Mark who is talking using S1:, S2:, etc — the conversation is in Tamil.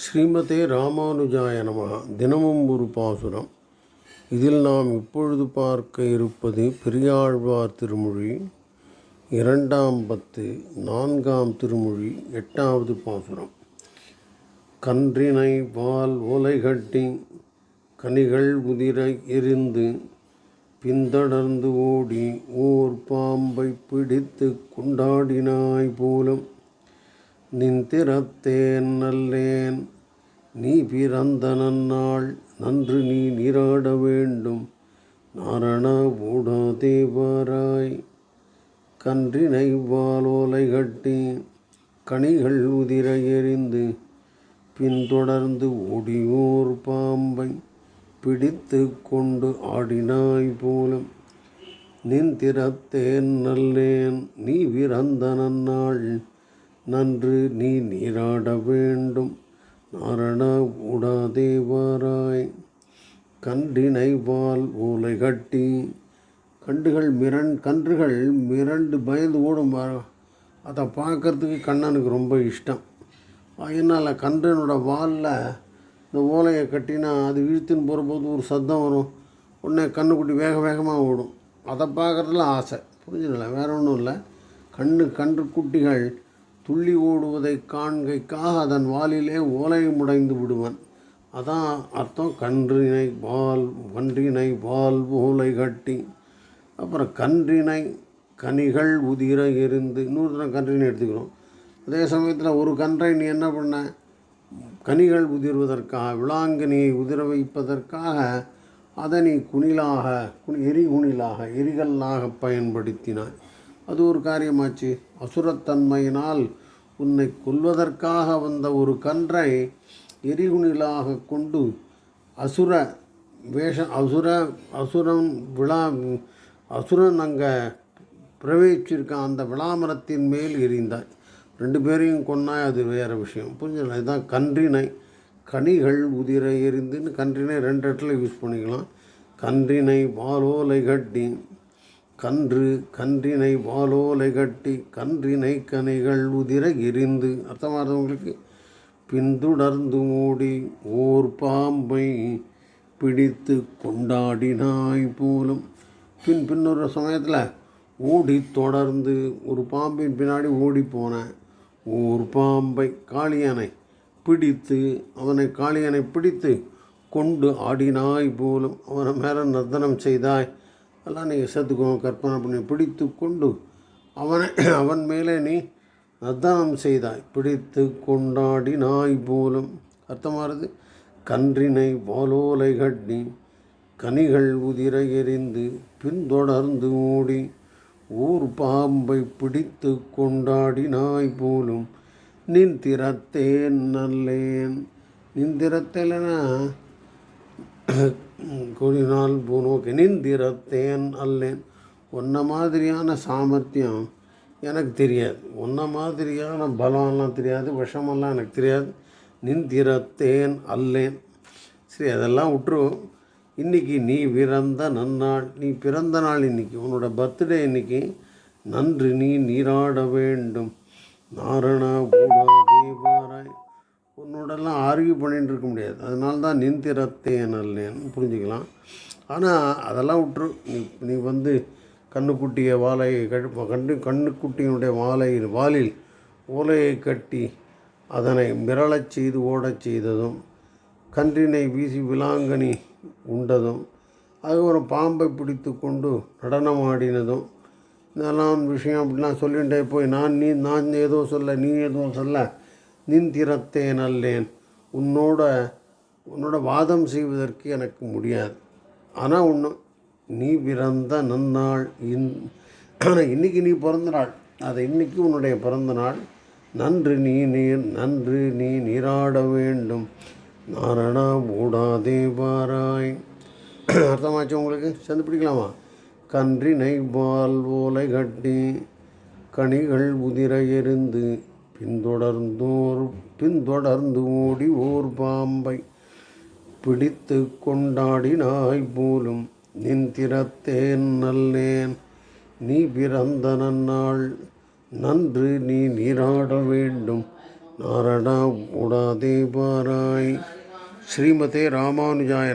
S1: ஸ்ரீமதே ராமானுஜாய நம. தினமும் ஒரு பாசுரம். இதில் நாம் இப்பொழுது பார்க்க இருப்பது பெரியாழ்வார் திருமொழி இரண்டாம் பத்து நான்காம் திருமொழி எட்டாவது பாசுரம். கன்றினை பால் ஓலை கட்டி கனிகள் உதிரை எரிந்து பின்தொடர்ந்து ஓடி ஓர் பாம்பை பிடித்து கொண்டாடினாய் போலும் நின் திறத்தேன் நல்லேன். நீ பிறந்த நன்னாள் நன்று நீ நீராட வேண்டும். நாரண தேவராய் கன்றினை வாலோலை கட்டி கனிகள் உதிர எறிந்து பின்தொடர்ந்து ஓடியோர் பாம்பை பிடித்து கொண்டு ஆடினாய் போலும். நின் திறத்தேன் நல்லேன் நீ பிறந்த நன்னாள் நன்று நீ நீராட வேண்டும். நாரண ஊடாதேவராய் கன்றினை வால் ஓலை கட்டி. கண்டுகள் மிரண் கன்றுகள் மிரண்டு பயந்து ஓடும் அதை பார்க்கறதுக்கு கண்ணனுக்கு ரொம்ப இஷ்டம். அதனால் கன்றனோட வாலில் இந்த ஓலையை கட்டினா அது இழுத்துன்னு போகிறபோது ஒரு சத்தம் வரும். உடனே கண்ணுக்குட்டி வேக வேகமாக ஓடும். அதை பார்க்குறதுல ஆசை. புரிஞ்சுங்களா வேற ஒன்றும் இல்லை. கண்ணு கன்று குட்டிகள் துள்ளி ஓடுவதை காண்கைக்காக அதன் வாலிலே ஓலை முடைந்து விடுவன். அதான் அர்த்தம் கன்றினை பால் கன்றினை பால் ஓலை கட்டி. அப்புறம் கன்றினை கனிகள் உதிர இருந்து இன்னொரு தடவை கன்றினை எடுத்துக்கிறோம். அதே சமயத்தில் ஒரு கன்றை நீ என்ன பண்ண? கனிகள் உதிர்வதற்காக விளாங்கனியை உதிர வைப்பதற்காக அதை நீ குணிலாக குனி எரி குணிலாக எரிகல்லாக பயன்படுத்தினாய். அது ஒரு காரியமாச்சு. அசுரத்தன்மையினால் உன்னை கொல்வதற்காக வந்த ஒரு கன்றை எரிகுணிலாக கொண்டு அசுர வேஷ அசுர அசுரன் விழா அசுரன் அங்கே பிரவேசிச்சிருக்கான். அந்த விளாமரத்தின் மேல் எரிந்தாய். ரெண்டு பேரையும் கொன்னாய் அது வேறு விஷயம். புரிஞ்சல இதுதான் கன்றினை. கனிகள் உதிர எரிந்துன்னு கன்றினை ரெண்டு இடத்துல யூஸ் பண்ணிக்கலாம். கன்றினை வாலோலை கட்டி கன்று கன்றினை வாலோலை கட்டி கன்றினை கனைகள் உதிர எரிந்து. அர்த்தமானவங்களுக்கு பின்தொடர்ந்து ஓடி ஓர் பாம்பை பிடித்து கொண்டாடினாய் போலும். பின் பின்னொரு சமயத்தில் ஓடி தொடர்ந்து ஒரு பாம்பின் பின்னாடி ஓடி போன ஓர் பாம்பை காளியனை பிடித்து அவனை காளியனை பிடித்து கொண்டு ஆடினாய் போலும். அவனை மேலே நர்த்தனம் செய்தாய். எல்லாம் நீங்கள் சேர்த்துக்கோங்க கற்பனை பண்ணி. பிடித்து கொண்டு அவனை அவன் மேலே நீ நர்த்தனம் செய்தாய். பிடித்து கொண்டாடி நாய் போலும். அர்த்தமானது கன்றினை வாலோலை கட்டி கனிகள் உதிர எரிந்து பின்தொடர்ந்து ஓடி ஊர் பாம்பை பிடித்து கொண்டாடி நாய் போலும். நின் திறத்தேன் நல்லேன். நின் கூறினால் கூடினால் பூனோக்கு அல்லேன். உன்ன மாதிரியான சாமர்த்தியம் எனக்கு தெரியாது. உன்ன மாதிரியான பலம்லாம் தெரியாது. விஷமெல்லாம் எனக்கு தெரியாது. நிந்திரத்தேன் அல்லேன். சரி அதெல்லாம் விட்டுருவோம் இன்றைக்கி நீ பிறந்த நன்னாள் நீ பிறந்த நாள் இன்றைக்கி உன்னோட பர்த்டே இன்னைக்கு. நன்று நீ நீராட வேண்டும். நாரணா பூடா உன்னோடலாம் ஆர்கியூ பண்ணிட்டு இருக்க முடியாது அதனால தான் நிந்திரத்தேன் என்னன்னு புரிஞ்சுக்கலாம். ஆனால் அதெல்லாம் விட்டுரு நீ நீ வந்து கண்ணுக்குட்டிய வாழை கழு கண்ணு கண்ணுக்குட்டியினுடைய வாழை வாலில் ஓலையை கட்டி அதனை மிரளச் செய்து ஓடச் செய்ததும் கன்றினை வீசி விலாங்கனி உண்டதும் அதுக்கப்புறம் பாம்பை பிடித்து கொண்டு நடனமாடினதும் இதெல்லாம் விஷயம் அப்படிலாம் சொல்லிகிட்டே போய் நான் நீ நான் ஏதோ சொல்ல நீ எதுவும் சொல்ல நின் திறத்தேன் அல்லேன் உன்னோட உன்னோட வாதம் செய்வதற்கு எனக்கு முடியாது. ஆனால் ஒன்று நீ பிறந்த நன்னாள் இன் ஆனால் இன்றைக்கி நீ பிறந்த நாள். அதை இன்றைக்கி உன்னுடைய பிறந்த நாள். நன்று நீ நீர் நன்று நீ நீராட வேண்டும். நாரணா மூடாதேவாராய் அர்த்தமாச்சு உங்களுக்கு? சேர்ந்து பிடிக்கலாமா? கன்றினை பால் ஓலை கட்டி கனிகள் உதிர எரிந்து பின்தொடர்ந்தோர் பின்தொடர்ந்து ஓடி ஓர் பாம்பை பிடித்து கொண்டாடினாய் போலும் நின் திறத்தேன் நல்லேன். நீ பிறந்த நன்னாள் நன்று நீ நீராட வேண்டும். நாரடா உடாதே பாராய். ஸ்ரீமதே ராமானுஜாய